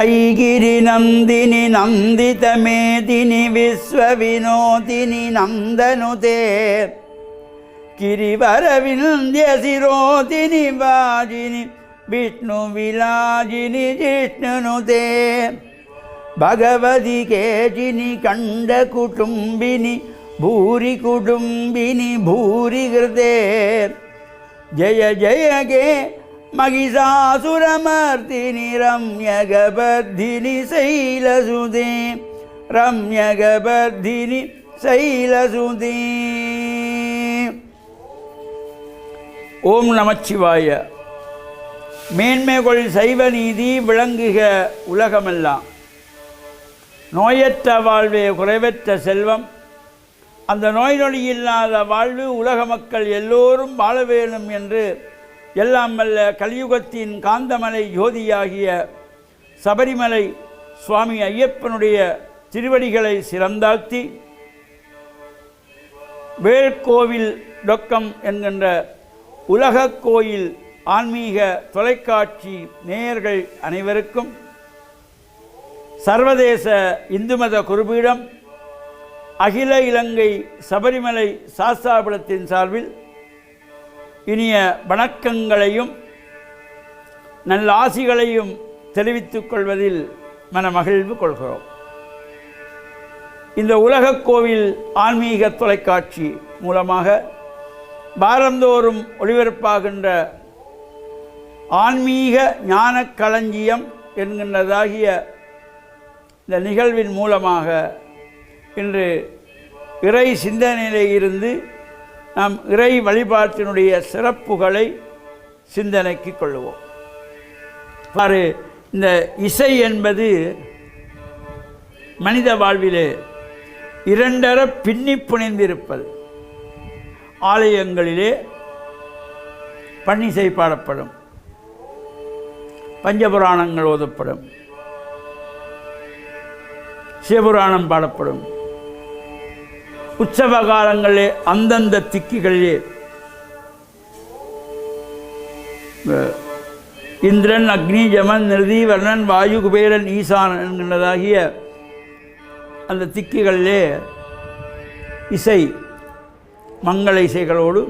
ஐகிரி நந்தினி நந்திதமேதினி விஸ்வவினோதினி நந்தனுதே. கிரிவரவிந்தியசிரோதினி வாஜினி விஷ்ணு விலாஜினி ஜிஷ்ணுனுதே. భగవతి కేచిని కండ కుటుంబిని భూరి కుటుంబిని భూరి హృదే జయ జయ महिषासुरमर्दिनि रम्यगबर्धिनि शैलसुदे रम्यगबर्धिनि शैलसुदे ஓம் நமச்சிவாய மேன்மைகொள் சைவ நீதி விளங்குக உலகமெல்லாம் நோயற்ற வாழ்வே குறைவற்ற செல்வம் அந்த நோய் நொடி இல்லாத வாழ்வு உலக மக்கள் எல்லோரும் வாழ வேண்டும் என்று எல்லாம் வல்ல கலியுகத்தின் காந்தமலை ஜோதியாகிய சபரிமலை சுவாமி ஐயப்பனுடைய திருவடிகளை சிறந்தாழ்த்தி வேல்கோவில் டொக்கம் என்கின்ற உலகக் கோயில் ஆன்மீக தொலைக்காட்சி நேயர்கள் அனைவருக்கும் சர்வதேச இந்து மத குருபீடம் அகில இலங்கை சபரிமலை சாஸ்தாபுரத்தின் சார்பில் இனிய வணக்கங்களையும் நல்ல ஆசிகளையும் தெரிவித்துக் கொள்வதில் மனமகிழ்வு கொள்கிறோம். இந்த உலகக் கோவில் ஆன்மீக தொலைக்காட்சி மூலமாக வாரந்தோறும் ஒளிபரப்பாகின்ற ஆன்மீக ஞான களஞ்சியம் என்கின்றதாகிய இந்த நிகழ்வின் மூலமாக இன்று இறை சிந்தனையிலே இருந்து நாம் இறை வழிபாட்டினுடைய சிறப்புகளை சிந்தனைக்கு கொள்ளுவோம். பாரு இந்த இசை என்பது மனித வாழ்விலே இரண்டர பின்னி புனைந்திருப்பது. ஆலயங்களிலே பன்னிசை பாடப்படும். பஞ்சபுராணங்கள் ஓதப்படும். சிவபுராணம் பாடப்படும். உற்சவ காலங்களிலே அந்தந்த திக்குகளிலே. இந்திரன் அக்னி ஜமன் நிருதி வர்ணன் வாயு குபேரன் ஈசான் என்கின்றதாகிய அந்த திக்குகளிலே இசை மங்கள இசைகளோடு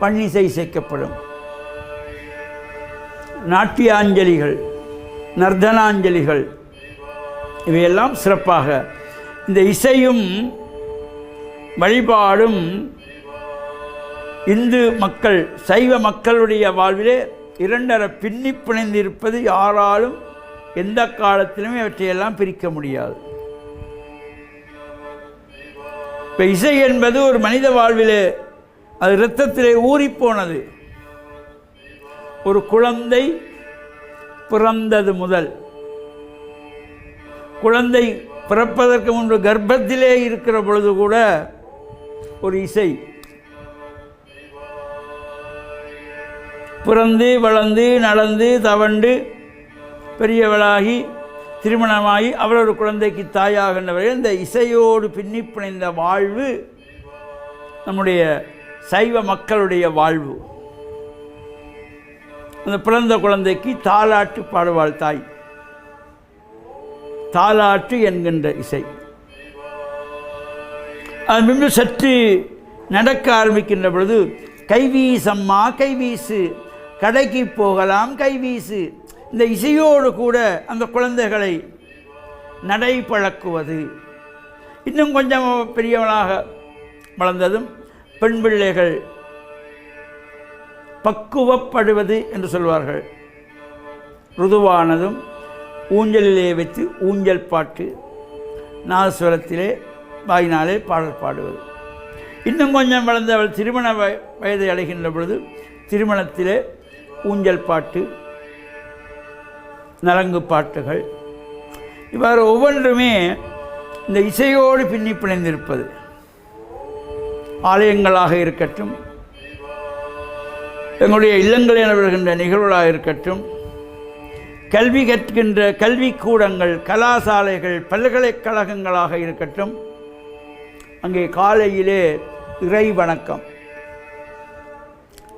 பன்னிசை இசைக்கப்படும். நாட்டியாஞ்சலிகள் நர்தனாஞ்சலிகள் இவையெல்லாம் சிறப்பாக. இந்த இசையும் வழிபாடும் இந்து மக்கள் சைவ மக்களுடைய வாழ்விலே இரண்டரை பின்னி பிணைந்திருப்பது யாராலும் எந்த காலத்திலும் இவற்றையெல்லாம் பிரிக்க முடியாது. இப்போ இசை என்பது ஒரு மனித வாழ்விலே அது இரத்தத்திலே ஊறிப்போனது. ஒரு குழந்தை பிறந்தது முதல். குழந்தை பிறப்பதற்கு முன்பு கர்ப்பத்திலே இருக்கிற பொழுது கூட ஒரு இசை. பிறந்து வளர்ந்து நடந்து தவண்டு பெரியவளாகி திருமணமாகி அவளோட ஒரு குழந்தைக்கு தாயாகின்றவர்கள் இந்த இசையோடு பின்னி பிணைந்த வாழ்வு நம்முடைய சைவ மக்களுடைய வாழ்வு. அந்த பிறந்த குழந்தைக்கு தாலாட்டு பாடுவாள் தாய். தாலாட்டு என்கின்ற இசை. அது பின்பு சற்று நடக்க ஆரம்பிக்கின்ற பொழுது கைவீசம்மா கைவீசு. கடைக்கு போகலாம் கைவீசு. இந்த இசையோடு கூட அந்த குழந்தைகளை நடை பழக்குவது இன்னும் கொஞ்சம் பெரியவனாக வளர்ந்ததும் பெண் பிள்ளைகள் பக்குவப்படுவது என்று சொல்வார்கள். ருதுவானதும் ஊஞ்சலிலே வைத்து ஊஞ்சல் பாட்டு நாதஸ்வரத்திலே வாயினாலே பாடல் பாடுவது. இன்னும் கொஞ்சம் வளர்ந்தவள் திருமண வய வயதை அடைகின்ற பொழுது திருமணத்திலே ஊஞ்சல் பாட்டு நலங்கு பாட்டுகள் இவ்வாறு ஒவ்வொன்றுமே இந்த இசையோடு பின்னி பிணைந்திருப்பது. ஆலயங்களாக இருக்கட்டும் எங்களுடைய இல்லங்களில் வருகின்ற நிகழ்வுகளாக இருக்கட்டும் கல்வி கற்கின்ற கல்விக்கூடங்கள் கலாசாலைகள் பல்கலைக்கழகங்களாக இருக்கட்டும் அங்கே காலையிலே இறை வணக்கம்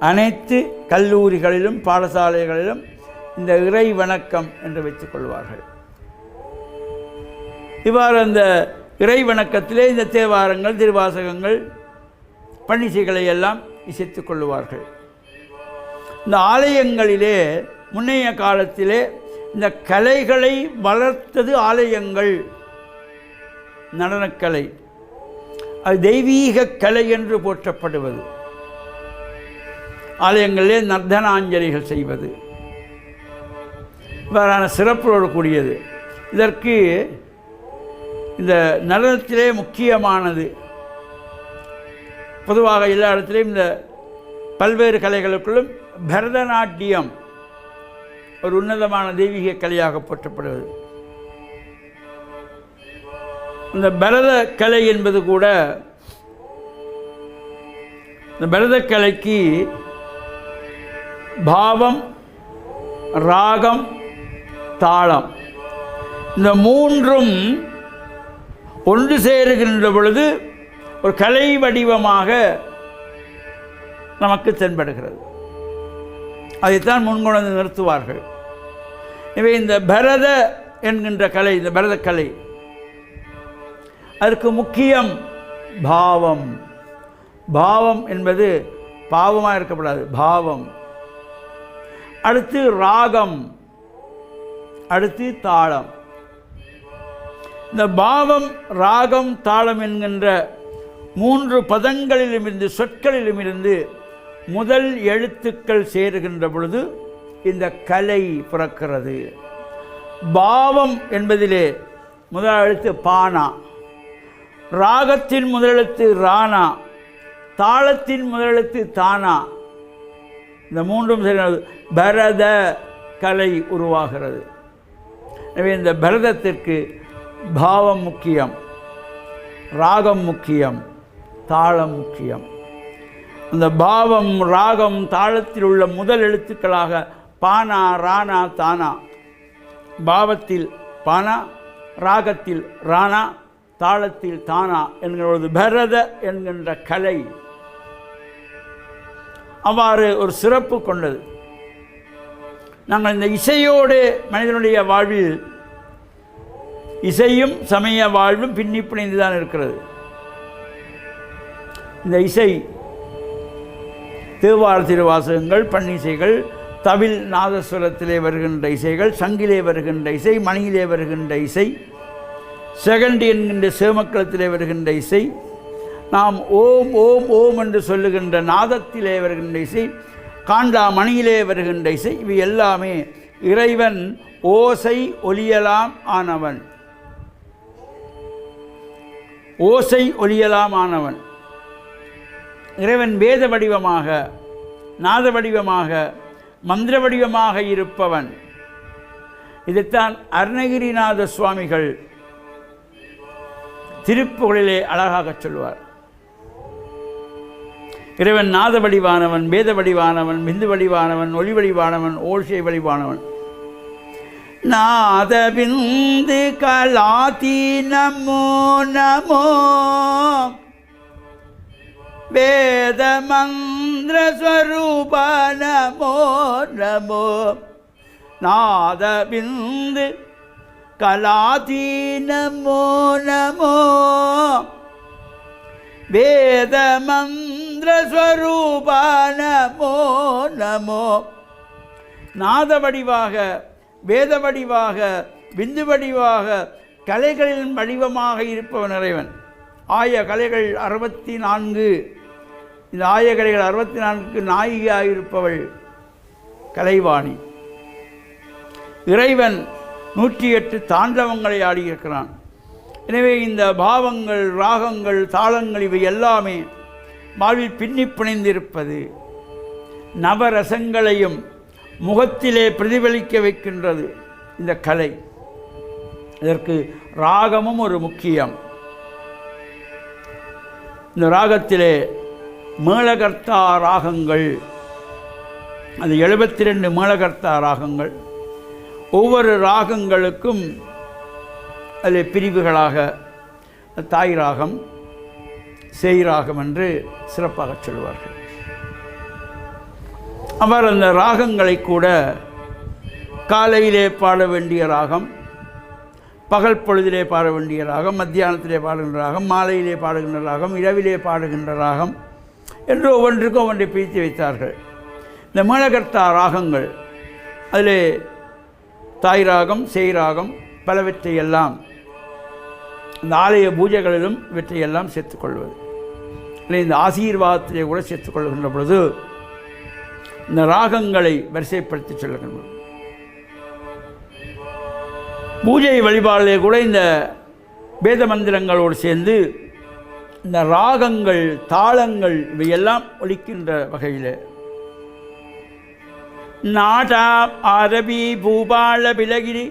அனைத்து கல்லூரிகளிலும் பாடசாலைகளிலும் இந்த இறை வணக்கம் என்று வைத்துக்கொள்வார்கள். இவ்வாறு அந்த இறை வணக்கத்திலே இந்த தேவாரங்கள் திருவாசகங்கள் பணிசைகளை எல்லாம் இசைத்துக் கொள்ளுவார்கள். இந்த ஆலயங்களிலே முன்னைய காலத்திலே இந்த கலைகளை வளர்த்தது ஆலயங்கள். நடனக்கலை. அது தெய்வீக கலை என்று போற்றப்படுவது. ஆலயங்களிலே நர்தனாஞ்சலிகள் செய்வது. இவ்வாறான சிறப்போடு கூடியது. இதற்கு இந்த நடனத்திலே முக்கியமானது. பொதுவாக எல்லா இடத்துலையும் இந்த பல்வேறு கலைகளுக்குள்ளும் பரதநாட்டியம் ஒரு உன்னதமான தெய்வீக கலையாக போற்றப்படுவது இந்த பரத கலை என்பது கூட இந்த பரத கலைக்கு பாவம் ராகம் தாளம் இந்த மூன்றும் ஒன்று சேருகின்ற பொழுது ஒரு கலை வடிவமாக நமக்கு தென்படுகிறது. அதைத்தான் முன்கொண்டு நிறுத்துவார்கள். எனவே இந்த பரத என்கின்ற கலை இந்த பரத கலை அதற்கு முக்கியம் பாவம். பாவம் என்பது பாவமாக இருக்கக்கூடாது பாவம். அடுத்து ராகம். அடுத்து தாளம். இந்த பாவம் ராகம் தாளம் என்கின்ற மூன்று பதங்களிலுமிருந்து சொற்களிலுமிருந்து முதல் எழுத்துக்கள் சேருகின்ற பொழுது இந்த கலை பிறக்கிறது. பாவம் என்பதிலே முதல் எழுத்து பானா ராகத்தின் முதலெழுத்து ராணா தாளத்தின் முதலெழுத்து தானா. இந்த மூன்றும் சேர்ந்து பரத கலை உருவாகிறது. எனவே இந்த பரதத்திற்கு பாவம் முக்கியம் ராகம் முக்கியம் தாளம் முக்கியம். அந்த பாவம் ராகம் தாளத்தில் உள்ள முதல் எழுத்துக்களாக பானா ராணா தானா. பாவத்தில் பானா ராகத்தில் ராணா தாளத்தில் தானா என்கிற ஒரு பரத என்கின்ற கலை. அவ்வாறு ஒரு சிறப்பு கொண்டது. நாங்கள் இந்த இசையோடு மனிதனுடைய வாழ்வில் இசையும் சமய வாழ்வும் பின்னி பிணைந்து தான் இருக்கிறது. இந்த இசை தேவார திருவாசகங்கள் பன்னிசைகள் தவில் நாதஸ்வரத்திலே வருகின்ற இசைகள் சங்கிலே வருகின்ற இசை மணியிலே வருகின்ற இசை செகண்ட் என்கின்ற சேமக்களத்திலே வருகின்ற இசை நாம் ஓம் ஓம் ஓம் என்று சொல்லுகின்ற நாதத்திலே வருகின்ற இசை காண்டா மணியிலே வருகின்ற இசை இவை எல்லாமே இறைவன் ஓசை ஒலியலாம் ஆனவன். ஓசை ஒலியலாம் ஆனவன். இறைவன் வேத வடிவமாக நாத வடிவமாக மந்திர வடிவமாக இருப்பவன். இதைத்தான் அருணகிரிநாத சுவாமிகள் திருப்புகளிலே அழகாக சொல்வார். இறைவன் நாத வடிவானவன் வேத வடிவானவன் மிந்து வடிவானவன் ஒளி வடிவானவன் ஓஷை வடிவானவன் நாத பிந்து கலாதி நமோ நமோ. வேத மந்திர ஸ்வரூப நமோ நமோ. நாத பிந்து கலாதீனமோ நமோ நமோ வேத மந்திர நமோ. நமோ நாத வடிவாக வேத வடிவாக விந்து வடிவாக கலைகளின் வடிவமாக இருப்பவன் இறைவன். ஆய கலைகள் அறுபத்தி நான்கு இந்த ஆய கலைகள் அறுபத்தி நான்குக்கு நாயிகையாக இருப்பவள் கலைவாணி. இறைவன் நூற்றி எட்டு தாண்டவங்களை ஆடியிருக்கிறான். எனவே இந்த பாவங்கள் ராகங்கள் தாளங்கள் இவை எல்லாமே வாழ்வில் பின்னி பிணைந்திருப்பது நவரசங்களையும் முகத்திலே பிரதிபலிக்க வைக்கின்றது இந்த கலை. இதற்கு ராகமும் ஒரு முக்கியம். இந்த ராகத்திலே மேளகர்த்தா ராகங்கள் அது எழுபத்தி ரெண்டு மேளகர்த்தா ராகங்கள். ஒவ்வொரு ராகங்களுக்கும் அதில் பிரிவுகளாக தாய் ராகம் செய் ராகம் என்று சிறப்பாக சொல்வார்கள் அவர் அந்த ராகங்களை கூட காலையிலே பாட வேண்டிய ராகம் பகல் பொழுதிலே பாட வேண்டிய ராகம் மத்தியானத்திலே பாடுகின்ற ராகம் மாலையிலே பாடுகின்ற ராகம் இரவிலே பாடுகின்ற ராகம் என்று ஒவ்வொன்றுக்கும் ஒன்றை பிரித்து வைத்தார்கள். இந்த மேலகர்த்தா ராகங்கள் அதிலே தாய் ராகம் சேய் ராகம் பலவற்றையெல்லாம் இந்த ஆலய பூஜைகளிலும் இவற்றையெல்லாம் சேர்த்துக்கொள்வது. இல்லை இந்த ஆசீர்வாதத்திலே கூட சேர்த்துக்கொள்கின்ற பொழுது இந்த ராகங்களை வரிசைப்படுத்தி சொல்லுகின்றோம் பூஜை வழிபாடிலே கூட இந்த வேத மந்திரங்களோடு சேர்ந்து இந்த ராகங்கள் தாளங்கள் இவையெல்லாம் ஒலிக்கின்ற வகையில் நாடா அரபி பூபாள பிலகிரி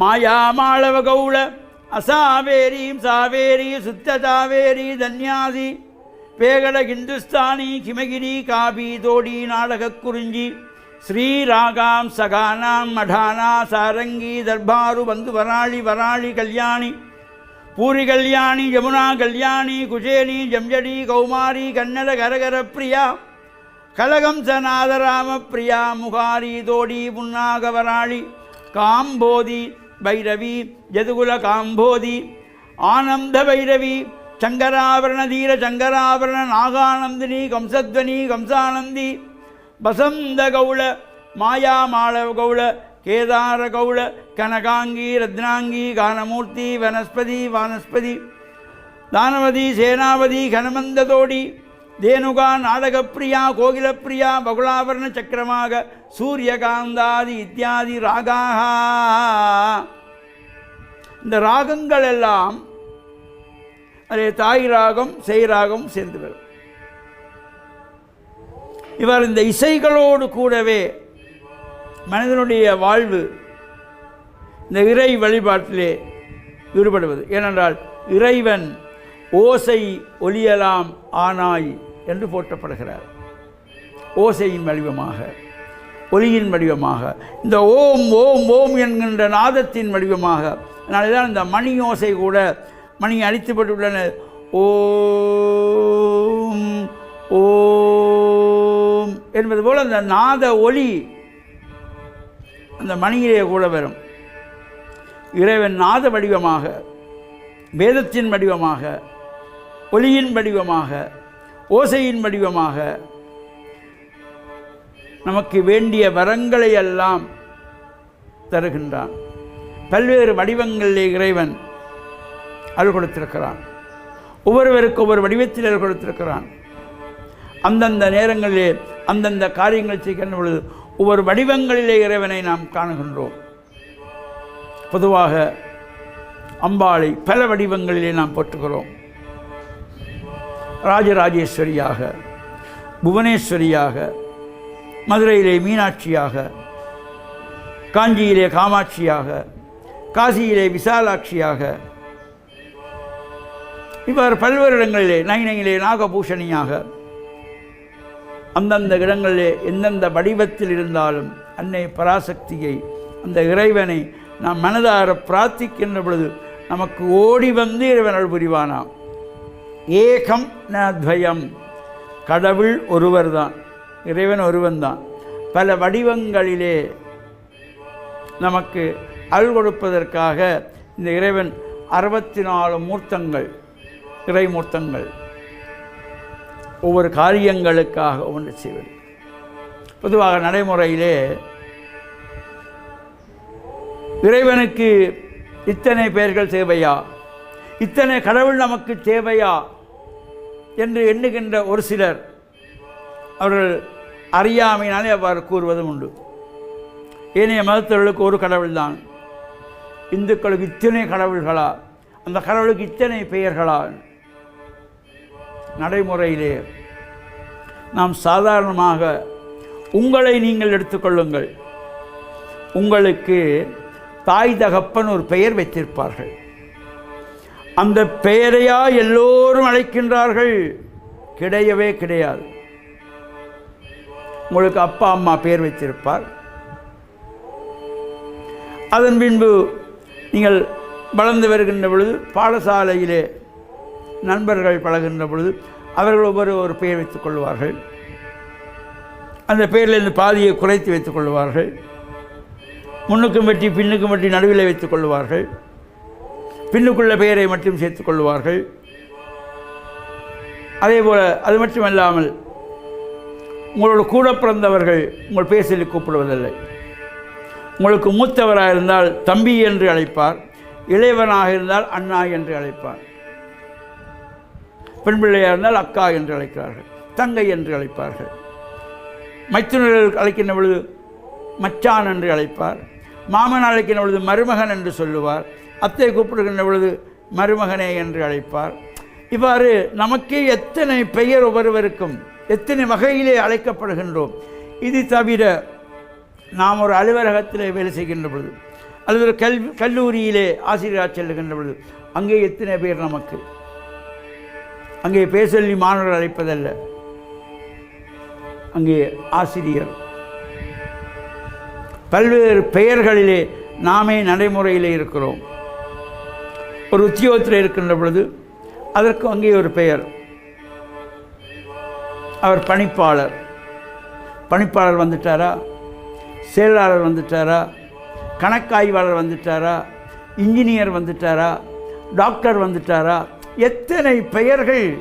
மாயாமாளவ கௌள அசாவேரி சாவேரி சுத்த சாவேரி தன்யாசி பேகட ஹிந்துஸ்தானி கிமகிரி காபி தோடி நாடக குறிஞ்சி ஸ்ரீராகாம் சகானாம் மடானா சாரங்கி தர்பாரு பந்து வராளி வராளி கல்யாணி பூரி கல்யாணி யமுனா கல்யாணி குஜேனி ஜம்ஜடி கௌமாரி கன்னட கரகர பிரியா கலகம் சநாதராம பிரியா முகாரி தோடி புன்னாகவராளி காம்போதி பைரவி ஜதுகுல காம்போதி ஆனந்த பைரவி சங்கராபரண தீர சங்கராபரண நாகானந்தினி கம்சத்வனி கம்சானந்தி வசந்த கௌள மாயா மாளவ கௌள கேதார கௌள கனகாங்கி ரத்னாங்கி கானமூர்த்தி வனஸ்பதி வானஸ்பதி தானவதி சேனாவதி கனமந்ததோடி தேனுகா நாடகப்பிரியா கோகிலப்பிரியா பகுலாபரண சக்கரமாக சூரியகாந்தாதி இத்தியாதி ராகாக இந்த ராகங்கள் எல்லாம் அதே தாய் ராகம் செய் ராகம் சேர்ந்து வரும் இவர் இந்த இசைகளோடு கூடவே மனிதனுடைய வாழ்வு இந்த இறை வழிபாட்டிலே ஈடுபடுவது. ஏனென்றால் இறைவன் ஓசை ஒலியலாம் ஆனாய். என்று போற்றப்படுகிறார். ஓசையின் வடிவமாக ஒலியின் வடிவமாக இந்த ஓம் ஓம் ஓம் என்கின்ற நாதத்தின் வடிவமாக அதனால தான் இந்த மணி ஓசை கூட மணி அடித்துப்பட்டுள்ளன ஓம் ஓம் என்பது போல் அந்த நாத ஒலி அந்த மணியிலே கூட வரும். இறைவன் நாத வடிவமாக வேதத்தின் வடிவமாக ஒலியின் வடிவமாக ஓசையின் வடிவமாக நமக்கு வேண்டிய வரங்களை எல்லாம் தருகின்றான். பல்வேறு வடிவங்களிலே இறைவன் அருள் கொடுத்திருக்கிறான். ஒவ்வொருவருக்கு ஒவ்வொரு வடிவத்தில் அருள் கொடுத்திருக்கிறான். அந்தந்த நேரங்களிலே அந்தந்த காரியங்களை செய்கின்ற பொழுது ஒவ்வொரு வடிவங்களிலே இறைவனை நாம் காணுகின்றோம். பொதுவாக அம்பாளை பல வடிவங்களிலே நாம் போற்றுகிறோம். ராஜராஜேஸ்வரியாக புவனேஸ்வரியாக மதுரையிலே மீனாட்சியாக காஞ்சியிலே காமாட்சியாக காசியிலே விசாலாட்சியாக இவ்வாறு பல்வேறு இடங்களிலே நைனையிலே நாகபூஷணியாக அந்தந்த இடங்களிலே எந்தெந்த வடிவத்தில் இருந்தாலும் அன்னை பராசக்தியை அந்த இறைவனை நாம் மனதார பிரார்த்திக்கின்ற பொழுது நமக்கு ஓடி வந்து இறைவன் அருள் புரிவானாம். ஏகம் நத்வயம். கடவுள் ஒருவர்தான் இறைவன் ஒருவன் தான் பல வடிவங்களிலே நமக்கு அருள் கொடுப்பதற்காக இந்த இறைவன் அறுபத்தி நாலு மூர்த்தங்கள் இறைமூர்த்தங்கள் ஒவ்வொரு காரியங்களுக்காக ஒன்று செய்வது. பொதுவாக நடைமுறையிலே இறைவனுக்கு இத்தனை பெயர்கள் தேவையா? இத்தனை கடவுள் நமக்கு தேவையா? என்று எண்ணுகின்ற ஒரு சிலர் அவர்கள் அறியாமையினாலே அவ்வாறு கூறுவதும் உண்டு. ஏனைய மதத்தவர்களுக்கு ஒரு கடவுள்தான். இந்துக்களுக்கு இத்தனை கடவுள்களா? அந்த கடவுளுக்கு இத்தனை பெயர்களா? நடைமுறையிலே நாம் சாதாரணமாக உங்களை நீங்கள் எடுத்துக்கொள்ளுங்கள் உங்களுக்கு தாய் தகப்பன் ஒரு பெயர் வைத்திருப்பார்கள். அந்த பெயரையா எல்லோரும் அழைக்கின்றார்கள்? கிடையவே கிடையாது. உங்களுக்கு அப்பா அம்மா பெயர் வைத்திருப்பார். அதன் பின்பு நீங்கள் வளர்ந்து வருகின்ற பொழுது பாடசாலையிலே நண்பர்கள் பழகின்ற பொழுது அவர்கள் ஒவ்வொரு ஒரு பெயர் வைத்துக் கொள்வார்கள். அந்த பெயரிலிருந்து பாதியை குறைத்து வைத்துக் கொள்வார்கள். முன்னுக்கும் வெட்டி பின்னுக்கும் வெட்டி நடுவில் வைத்துக் கொள்வார்கள். பின்னுக்குள்ள பெயரை மட்டும் சேர்த்துக் கொள்வார்கள். அதே போல் அது மட்டுமல்லாமல் உங்களோட கூட பிறந்தவர்கள் உங்கள் பேசலில் கூப்பிடுவதில்லை. உங்களுக்கு மூத்தவராக இருந்தால் தம்பி என்று அழைப்பார் இளையவனாக இருந்தால் அண்ணா என்று அழைப்பார் பெண் பிள்ளையாக இருந்தால் அக்கா என்று அழைக்கிறார்கள் தங்கை என்று அழைப்பார்கள். மைத்துனர்கள் அழைக்கின்ற பொழுது மச்சான் என்று அழைப்பார் மாமன் அழைக்கின்ற பொழுது மருமகன் என்று சொல்லுவார் அத்தை கூப்பிடுகின்ற பொழுது மருமகனே என்று அழைப்பார். இவ்வாறு நமக்கே எத்தனை பெயர் ஒவ்வொருவருக்கும் எத்தனை வகையிலே அழைக்கப்படுகின்றோம். இது தவிர நாம் ஒரு அலுவலகத்தில் வேலை செய்கின்ற பொழுது அல்லது ஒரு கல்வி கல்லூரியிலே ஆசிரியராக செல்லுகின்ற பொழுது அங்கே எத்தனை பேர் நமக்கு? அங்கே பேசல்லி மாணவர்கள் அழைப்பதல்ல. அங்கே ஆசிரியர். பல்வேறு பெயர்களிலே நாமே நடைமுறையிலே இருக்கிறோம். ஒரு உத்தியோகத்தில் இருக்கின்ற பொழுது அதற்கு அங்கே ஒரு பெயர். அவர் பணிப்பாளர். பணிப்பாளர் வந்துட்டாரா? செயலாளர் வந்துட்டாரா? கணக்காய்வாளர் வந்துட்டாரா? இன்ஜினியர் வந்துட்டாரா? டாக்டர் வந்துட்டாரா? எத்தனை பெயர்கள்?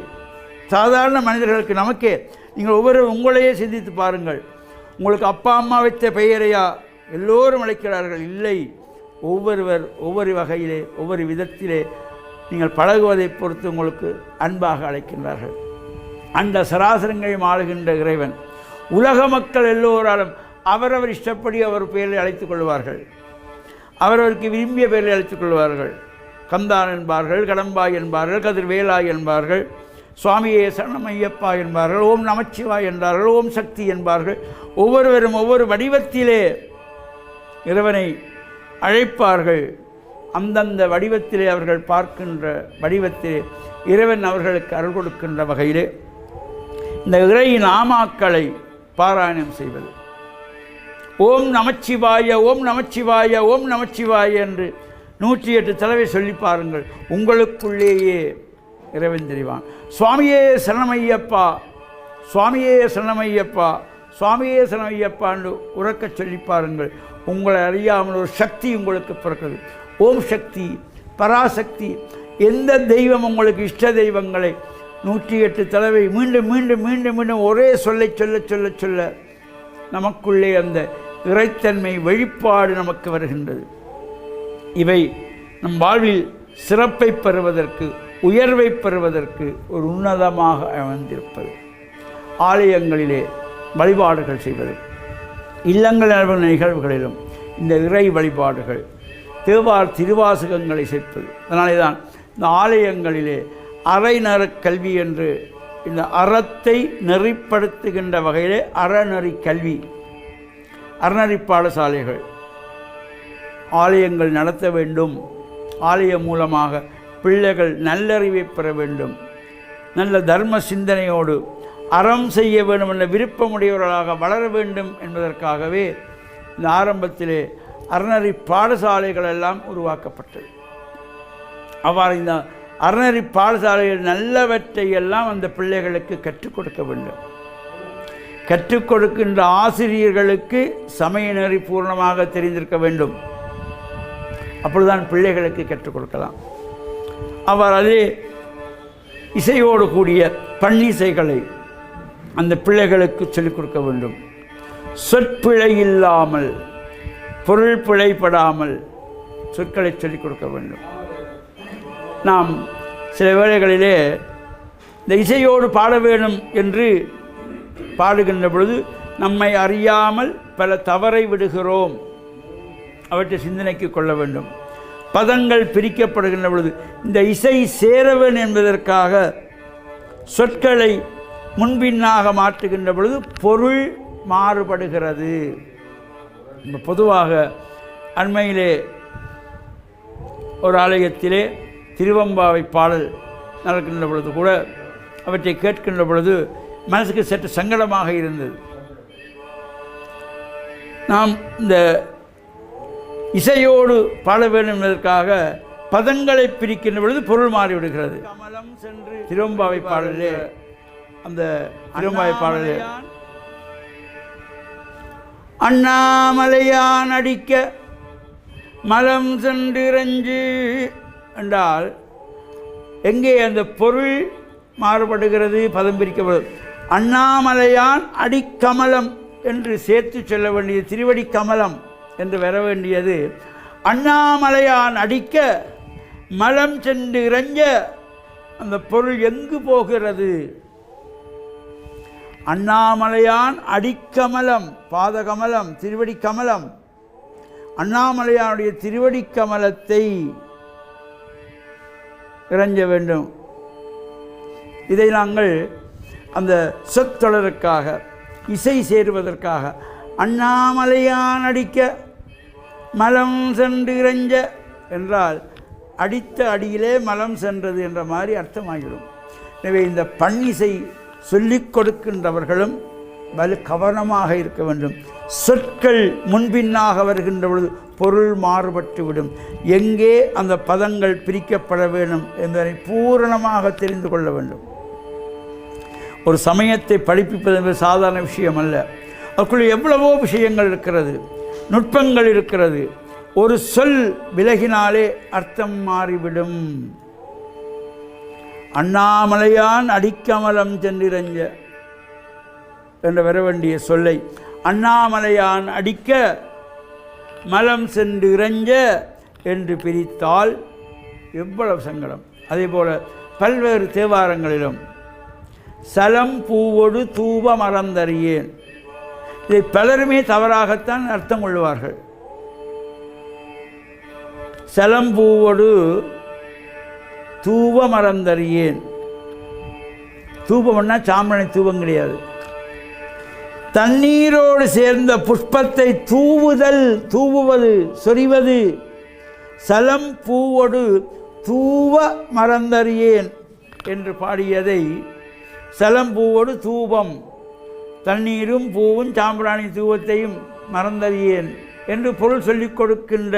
சாதாரண மனிதர்களுக்கு நமக்கே நீங்கள் ஒவ்வொரு உங்களையே சிந்தித்து பாருங்கள். உங்களுக்கு அப்பா அம்மா வைத்த பெயரையா? எல்லோரும் அழைக்கிறார்கள் இல்லை. ஒவ்வொருவர் ஒவ்வொரு வகையிலே ஒவ்வொரு விதத்திலே நீங்கள் பழகுவதை பொறுத்து உங்களுக்கு அன்பாக அழைக்கின்றார்கள். அந்த சராசரங்களையும் ஆளுகின்ற இறைவன் உலக மக்கள் எல்லோராலும் அவரவர் இஷ்டப்படி அவர் பெயரை அழைத்துக் கொள்வார்கள். அவரவருக்கு விரும்பிய பெயரை அழைத்துக் கொள்வார்கள். கந்தான் என்பார்கள் கடம்பாய் என்பார்கள் கதிர்வேலாய் என்பார்கள் சுவாமியே சரணம் ஐயப்பா என்பார்கள் ஓம் நமச்சிவாய் என்றார்கள் ஓம் சக்தி என்பார்கள். ஒவ்வொருவரும் ஒவ்வொரு வடிவத்திலே இறைவனை அழைப்பார்கள். அந்தந்த வடிவத்திலே அவர்கள் பார்க்கின்ற வடிவத்திலே இறைவன் அவர்களுக்கு அருள் கொடுக்கின்ற வகையிலே இந்த இறை நாமாக்களை பாராயணம் செய்வது. ஓம் நமச்சிவாய ஓம் நமச்சிவாய ஓம் நமச்சிவாய என்று நூற்றி எட்டு தடவை சொல்லி பாருங்கள். உங்களுக்குள்ளேயே இறைவன் தெரிவான். சுவாமியே சரணமையப்பா சுவாமியே சரணமையப்பா சுவாமியே சரணமையப்பான்னு உறக்கச் சொல்லி பாருங்கள். உங்களை அறியாமல் ஒரு சக்தி உங்களுக்கு பிறக்கிறது ஓம் சக்தி பராசக்தி எந்த தெய்வம் உங்களுக்கு இஷ்ட தெய்வங்களை நூற்றி எட்டு தடவை மீண்டும் மீண்டும் மீண்டும் மீண்டும் ஒரே சொல்லை சொல்ல சொல்ல சொல்ல நமக்குள்ளே அந்த இறைத்தன்மை வெளிப்பாடு நமக்கு வருகின்றது. இவை நம் வாழ்வில் சிறப்பை பெறுவதற்கு உயர்வை பெறுவதற்கு ஒரு உன்னதமாக அமைந்திருப்பது. ஆலயங்களிலே வழிபாடுகள் செய்வது. இல்லங்கள் நிகழ்வுகளிலும் இந்த இறை வழிபாடுகள் தேவார் திருவாசகங்களை சேர்ப்பது அதனாலே தான் இந்த ஆலயங்களிலே அரைநற கல்வி என்று இந்த அறத்தை நெறிப்படுத்துகின்ற வகையிலே அறநெறி கல்வி அறநெறி பாடசாலைகள் ஆலயங்கள் நடத்த வேண்டும். ஆலயம் மூலமாக பிள்ளைகள் நல்லறிவை பெற வேண்டும். நல்ல தர்ம சிந்தனையோடு அறம் செய்ய வேண்டும் என்ற விருப்பமுடையவர்களாக வளர வேண்டும் என்பதற்காகவே இந்த ஆரம்பத்திலே அறநறி பாடசாலைகள் எல்லாம் உருவாக்கப்பட்டது. அவ்வாறு இந்த அறநறி பாடசாலைகள் நல்லவற்றை எல்லாம் அந்த பிள்ளைகளுக்கு கற்றுக் கொடுக்க வேண்டும். கற்றுக் கொடுக்கின்ற ஆசிரியர்களுக்கு சமய நெறி பூர்ணமாக தெரிந்திருக்க வேண்டும். அப்பொழுதுதான் பிள்ளைகளுக்கு கற்றுக் கொடுக்கலாம். அவர் அதே இசையோடு கூடிய பன்னிசைகளை அந்த பிள்ளைகளுக்கு சொல்லிக் கொடுக்க வேண்டும். சொற்பிழை இல்லாமல் பொருள் பிழைப்படாமல் சொற்களை சொல்லிக் கொடுக்க வேண்டும். நாம் சில வேளைகளிலே இந்த இசையோடு பாட வேண்டும் என்று பாடுகின்ற பொழுது நம்மை அறியாமல் பல தவறை விடுகிறோம். அவற்றை சிந்தனைக்கு கொள்ள வேண்டும். பதங்கள் பிரிக்கப்படுகின்ற பொழுது இந்த இசை சேரவன் என்பதற்காக சொற்களை முன்பின்னாக மாற்றுகின்ற பொழுது பொருள் மாறுபடுகிறது. பொதுவாக அண்மையிலே ஒரு ஆலயத்திலே திருவம்பாவை பாடல் நடக்கின்ற பொழுது கூட அவற்றை கேட்கின்ற பொழுது மனசுக்கு சற்று சங்கடமாக இருந்தது. நாம் இந்த இசையோடு பாட வேண்டும் என்பதற்காக பதங்களை பிரிக்கின்ற பொழுது பொருள் மாறிவிடுகிறது. கமலம் சென்று திருவம்பாவை பாடலே அந்த திருவம்பாவை பாடலே அண்ணாமலையான் அடிக்க மலம் சென்றிரஞ்சு என்றால் எங்கே அந்த பொருள் மாறுபடுகிறது பதம் பிரிக்கப்படுது அண்ணாமலையான் அடிக்கமலம் என்று சேர்த்து சொல்ல வேண்டியது திருவடி கமலம் என்று வர வேண்டியது. அண்ணாமலையான் அடிக்க மலம் சென்று இறஞ்ச அந்த பொருள் எங்கு போகிறது? அண்ணாமலையான் அடிக்கமலம் பாதகமலம் திருவடி கமலம் அண்ணாமலையானுடைய திருவடி கமலத்தை இறைஞ்ச வேண்டும். இதை நாங்கள் அந்த சொற்றொடருக்காக இசை சேருவதற்காக அண்ணாமலையான் அடிக்க மலம் சென்று இறைஞ்ச என்றால் அடித்த அடியிலே மலம் சென்றது என்ற மாதிரி அர்த்தமாகிடும் எனவே இந்த பண்ணிசை சொல்லிக் கொடுக்கின்றவர்களும் வலு கவனமாக இருக்க வேண்டும். சொற்கள் முன்பின்னாக வருகின்ற பொழுது பொருள் மாறுபட்டுவிடும். எங்கே அந்த பதங்கள் பிரிக்கப்பட வேண்டும் என்பதை பூரணமாக தெரிந்து கொள்ள வேண்டும். ஒரு சமயத்தை படிப்பிப்பது என்பது சாதாரண விஷயம் அல்ல. அதுக்குள்ளே எவ்வளவோ விஷயங்கள் இருக்கிறது நுட்பங்கள் இருக்கிறது. ஒரு சொல் விலகினாலே அர்த்தம் மாறிவிடும். அண்ணாமலையான் அடிக்கமலம் சென்றிரஞ்ச என்று வர வேண்டிய சொல்லை அண்ணாமலையான் அடிக்க மலம் சென்று இறஞ்ச என்று பிரித்தால் எவ்வளவு சங்கடம். அதே போல் பல்வேறு தேவாரங்களிலும் சலம் பூவொடு தூப மறந்தறியேன் இதை பலருமே தவறாகத்தான் அர்த்தம் கொள்வார்கள். சலம் பூவொடு தூவ மறந்தறியேன் தூபம்னா சாம்பிராணி தூபம் கிடையாது. தண்ணீரோடு சேர்ந்த புஷ்பத்தை தூவுதல் தூவுவது சொரிவது. சலம் பூவோடு தூவ மறந்தறியேன் என்று பாடியதை சலம் பூவோடு தூபம் தண்ணீரும் பூவும் சாம்பிராணி தூவத்தையும் மறந்தறியேன் என்று பொருள் சொல்லிக் கொடுக்கின்ற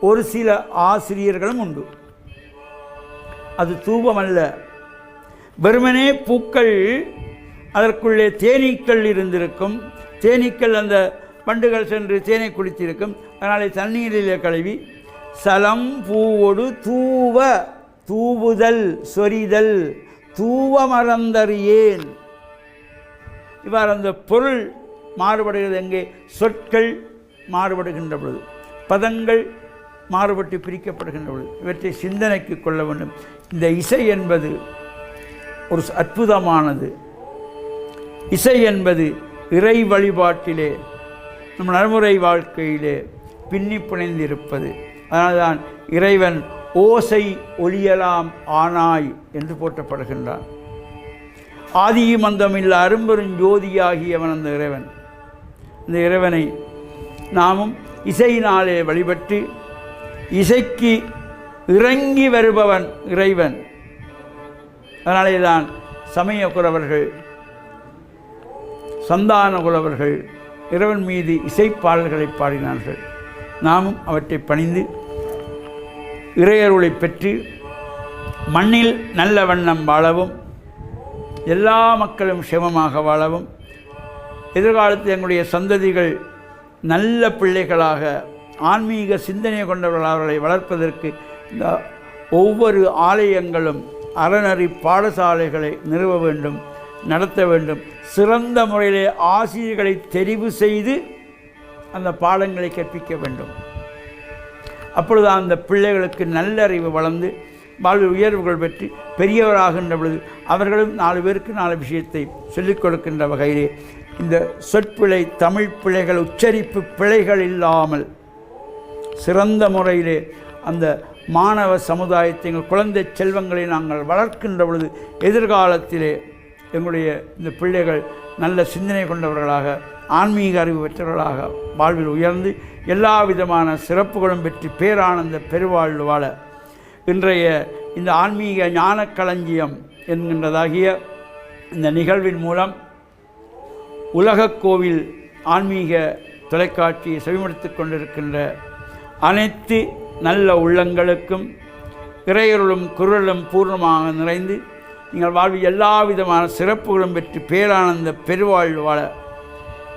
ஒரு சில ஆசிரியர்களும் உண்டு. அது தூபம் அல்ல வெறுமனே பூக்கள் அதற்குள்ளே தேனீக்கள் இருந்திருக்கும். தேனீக்கள் அந்த பண்டுகள் சென்று தேனை குடித்திருக்கும். அதனாலே தண்ணீரிலே கழுவி சலம் பூவோடு தூவ தூவுதல் சொரிதல் தூவ மறந்தறியேன். இவ்வாறு அந்த பொருள் மாறுபடுகிறது. எங்கே சொற்கள் மாறுபடுகின்ற பொழுது பதங்கள் மாறுபட்டு பிரிக்கப்படுகின்ற பொழுது இவற்றை சிந்தனைக்கு கொள்ள வேண்டும். இந்த இசை என்பது ஒரு அற்புதமானது. இசை என்பது இறை வழிபாட்டிலே நம் நடைமுறை வாழ்க்கையிலே பின்னி பிணைந்திருப்பது. அதனால்தான் இறைவன் ஓசை ஒளியலாம் ஆனாய் என்று போற்றப்படுகின்றான். ஆதியும் அந்தமில்ல அரும்பெரும் ஜோதியாகியவன் அந்த இறைவன். இந்த இறைவனை நாமும் இசையினாலே வழிபட்டு இசைக்கு இறங்கி வருபவன் இறைவன். அதனாலே தான் சமய குறவர்கள் சந்தான குலவர்கள் இறைவன் மீது இசைப்பாடல்களை பாடினார்கள். நாமும் அவற்றை பணிந்து இறையருளை பெற்று மண்ணில் நல்ல வண்ணம் வாழவும் எல்லா மக்களும் சிவமாக வாழவும் எதிர்காலத்தில் எங்களுடைய சந்ததிகள் நல்ல பிள்ளைகளாக ஆன்மீக சிந்தனை கொண்டவர்கள் அவர்களை வளர்ப்பதற்கு இந்த ஒவ்வொரு ஆலயங்களும் அறநறி பாடசாலைகளை நிறுவ வேண்டும் நடத்த வேண்டும். சிறந்த முறையிலே ஆசிரியர்களை தெரிவு செய்து அந்த பாடங்களை கற்பிக்க வேண்டும். அப்பொழுது அந்த பிள்ளைகளுக்கு நல்லறிவு வளர்ந்து வாழ்வு உயர்வுகள் பெற்று பெரியவராகின்ற பொழுது அவர்களும் நாலு பேருக்கு நாலு விஷயத்தை சொல்லிக் கொடுக்கின்ற வகையிலே இந்த சொற்பிழை தமிழ் பிழைகள் உச்சரிப்பு பிழைகள் இல்லாமல் சிறந்த முறையிலே அந்த மாணவ சமுதாயத்தை எங்கள் குழந்தை செல்வங்களை நாங்கள் வளர்க்கின்ற பொழுது எதிர்காலத்திலே எங்களுடைய இந்த பிள்ளைகள் நல்ல சிந்தனை கொண்டவர்களாக ஆன்மீக அறிவு பெற்றவர்களாக வாழ்வில் உயர்ந்து எல்லா விதமான சிறப்புகளும் பெற்று பேரானந்த பெருவாழ்வு வாழ இன்றைய இந்த ஆன்மீக ஞானக்களஞ்சியம் என்கின்றதாகிய இந்த நிகழ்வின் மூலம் உலகக்கோவில் ஆன்மீக தொலைக்காட்சியை செவிமடுத்து கொண்டிருக்கின்ற அனைத்து நல்ல உள்ளங்களுக்கும் இறையருளும் குரலும் பூர்ணமாக நிறைந்து நீங்கள் வாழ்வில் எல்லா விதமான சிறப்புகளும் பெற்று பேரானந்த பெருவாழ்வு வாழ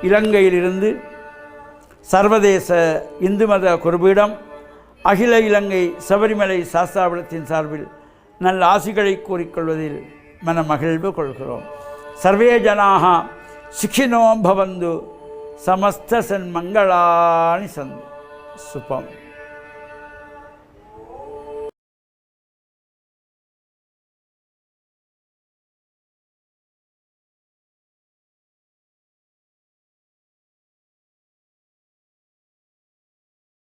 இலங்கையிலிருந்து சர்வதேச இந்து மத குருபீடம் அகில இலங்கை சபரிமலை சாஸ்தாபுரத்தின் சார்பில் நல்ல ஆசிகளை கூறிக்கொள்வதில் மன மகிழ்வு கொள்கிறோம். சர்வே ஜனாக சுகினோ பவந்து சமஸ்த சன்மங்களானி சந்த் சுபம்.